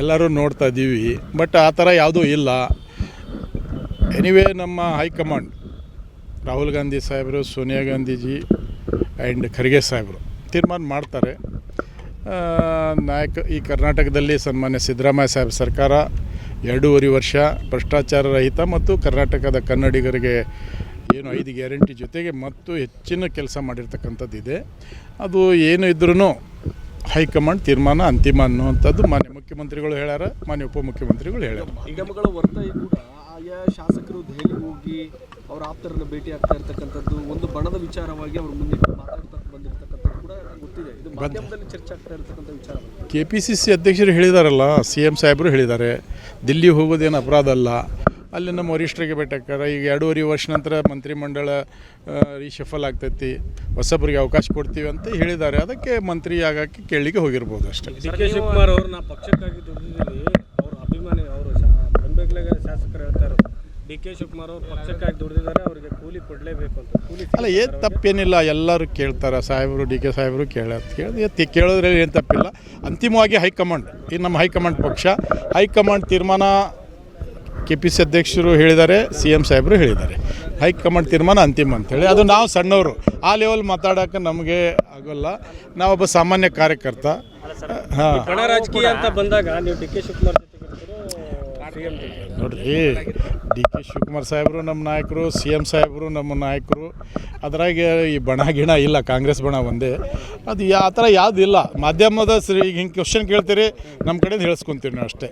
ಎಲ್ಲರೂ ನೋಡ್ತಾ ಇದ್ದೀವಿ. ಬಟ್ ಆ ಥರ ಯಾವುದೂ ಇಲ್ಲ. ಎನಿವೇ ನಮ್ಮ ಹೈಕಮಾಂಡ್, ರಾಹುಲ್ ಗಾಂಧಿ ಸಾಹೇಬರು, ಸೋನಿಯಾ ಗಾಂಧೀಜಿ ಆ್ಯಂಡ್ ಖರ್ಗೆ ಸಾಹೇಬರು ತೀರ್ಮಾನ ಮಾಡ್ತಾರೆ. ನಾಯಕ, ಈ ಕರ್ನಾಟಕದಲ್ಲಿ ಸನ್ಮಾನ್ಯ ಸಿದ್ದರಾಮಯ್ಯ ಸಾಹೇಬ್ ಸರ್ಕಾರ ಎರಡೂವರೆ ವರ್ಷ ಭ್ರಷ್ಟಾಚಾರ ರಹಿತ ಮತ್ತು ಕರ್ನಾಟಕದ ಕನ್ನಡಿಗರಿಗೆ ಏನು ಐದು ಗ್ಯಾರಂಟಿ ಜೊತೆಗೆ ಮತ್ತು ಹೆಚ್ಚಿನ ಕೆಲಸ ಮಾಡಿರ್ತಕ್ಕಂಥದ್ದಿದೆ. ಅದು ಏನು ಇದ್ರೂ ಹೈಕಮಾಂಡ್ ತೀರ್ಮಾನ ಅಂತಿಮ ಅನ್ನುವಂಥದ್ದು ಮಾನ್ಯ ಮುಖ್ಯಮಂತ್ರಿಗಳು ಹೇಳ್ಯಾರ ಮಾನ್ಯ ಉಪಮುಖ್ಯಮಂತ್ರಿಗಳು ಹೇಳ್ಯಾರ. ನಿಗಮಗಳ ಒತ್ತಾಯ ಕೂಡ ಆಯಾ ಶಾಸಕರು ದೆಹಲಿಗೆ ಹೋಗಿ ಅವರ ಆಪ್ತರನ್ನ ಭೇಟಿ ಆಗ್ತಾ ಇರ್ತಕ್ಕಂಥದ್ದು ಒಂದು ಬಣದ ವಿಚಾರವಾಗಿ ಅವ್ರ ಮುಂದೆ ಮಾತಾಡ್ತಾ ಬಂದಿರತಕ್ಕಂಥದ್ದು ಕೂಡ ಗೊತ್ತಿದೆ. ಇದು ಮಾಧ್ಯಮದಲ್ಲಿ ಚರ್ಚೆ ಆಗ್ತಾ ಇರತಕ್ಕಂಥ ವಿಚಾರ ಕೆ ಪಿ ಸಿ ಸಿ ಅಧ್ಯಕ್ಷರು ಹೇಳಿದಾರಲ್ಲ ಸಿ ಎಂ ಸಾಹೇಬರು ಹೇಳಿದ್ದಾರೆ ದಿಲ್ಲಿ ಹೋಗೋದೇನು ಅಪರಾಧ ಅಲ್ಲ ಅಲ್ಲಿ ನಮ್ಮ ವರಿಷ್ಠರಿಗೆ ಭೇಟಿಯಾಕಾರ ಈಗ ಎರಡೂವರೆ ವರ್ಷ ನಂತರ ಮಂತ್ರಿಮಂಡಲ ರೀಶಫಲ್ ಆಗ್ತೈತಿ. ಹೊಸಬ್ರಿಗೆ ಅವಕಾಶ ಕೊಡ್ತೀವಿ ಅಂತ ಹೇಳಿದ್ದಾರೆ. ಅದಕ್ಕೆ ಮಂತ್ರಿ ಆಗಕ್ಕೆ ಕೇಳಿಗೆ ಹೋಗಿರ್ಬೋದು ಅಷ್ಟೇ. ಡಿ ಕೆ ಶಿವಕುಮಾರ್ ಅವ್ರನ್ನ ಪಕ್ಷಕ್ಕಾಗಿ ಅವ್ರ ಅಭಿಮಾನಿ ಅವರು ಬೆಂಬಲಿಗ ಶಾಸಕರು ಹೇಳ್ತಾರೆ. ಡಿ ಕೆ ಶಿವಕುಮಾರ್ ಅವರು ಪಕ್ಷಕ್ಕಾಗಿ ದುಡಿದಿದ್ದಾರೆ. ಅವರಿಗೆ ಕೂಲಿ ಕೊಡಲೇಬೇಕು ಅಂತ. ಕೂಲಿ ಅಲ್ಲ ಏನು ತಪ್ಪೇನಿಲ್ಲ. ಎಲ್ಲರೂ ಕೇಳ್ತಾರೆ. ಸಾಹೇಬರು ಡಿ ಕೆ ಸಾಹೇಬರು ಕೇಳ ಕೇಳಿ ಕೇಳೋದ್ರಲ್ಲಿ ಏನು ತಪ್ಪಿಲ್ಲ. ಅಂತಿಮವಾಗಿ ಹೈಕಮಾಂಡ್ ಈ ನಮ್ಮ ಹೈಕಮಾಂಡ್ ಪಕ್ಷ ಹೈಕಮಾಂಡ್ ತೀರ್ಮಾನ ಕೆ ಪಿ ಸಿ ಅಧ್ಯಕ್ಷರು ಹೇಳಿದ್ದಾರೆ ಸಿ ಎಂ ಸಾಹೇಬರು ಹೇಳಿದ್ದಾರೆ. ಹೈಕಮಾಂಡ್ ತೀರ್ಮಾನ ಅಂತಿಮ ಅಂತೇಳಿ. ಅದು ನಾವು ಸಣ್ಣವರು. ಆ ಲೆವೆಲ್ ಮಾತಾಡೋಕೆ ನಮಗೆ ಆಗೋಲ್ಲ. ನಾವೊಬ್ಬ ಸಾಮಾನ್ಯ ಕಾರ್ಯಕರ್ತ. ಹಾಂ ರಾಜಕೀಯ ಅಂತ ಬಂದಾಗ ನೀವು ಡಿ ಕೆ ಶಿವಕುಮಾರ್ ನೋಡ್ರಿ ಡಿ ಕೆ ಶಿವಕುಮಾರ್ ಸಾಹೇಬರು ನಮ್ಮ ನಾಯಕರು ಸಿ ಎಂ ಸಾಹೇಬರು ನಮ್ಮ ನಾಯಕರು. ಅದ್ರಾಗೆ ಈ ಬಣ ಗಿಣ ಇಲ್ಲ ಕಾಂಗ್ರೆಸ್ ಬಣ ಒಂದೇ. ಅದು ಯಾ ಆ ಥರ ಯಾವುದಿಲ್ಲ ಮಾಧ್ಯಮದ ಸರಿ ಈಗ ಹಿಂಗೆ ಕ್ವಶನ್ ಕೇಳ್ತೀರಿ ನಮ್ಮ ಕಡೆಯಿಂದ ಹೇಳ್ಸ್ಕೊತೀವಿ ನಾವು ಅಷ್ಟೇ.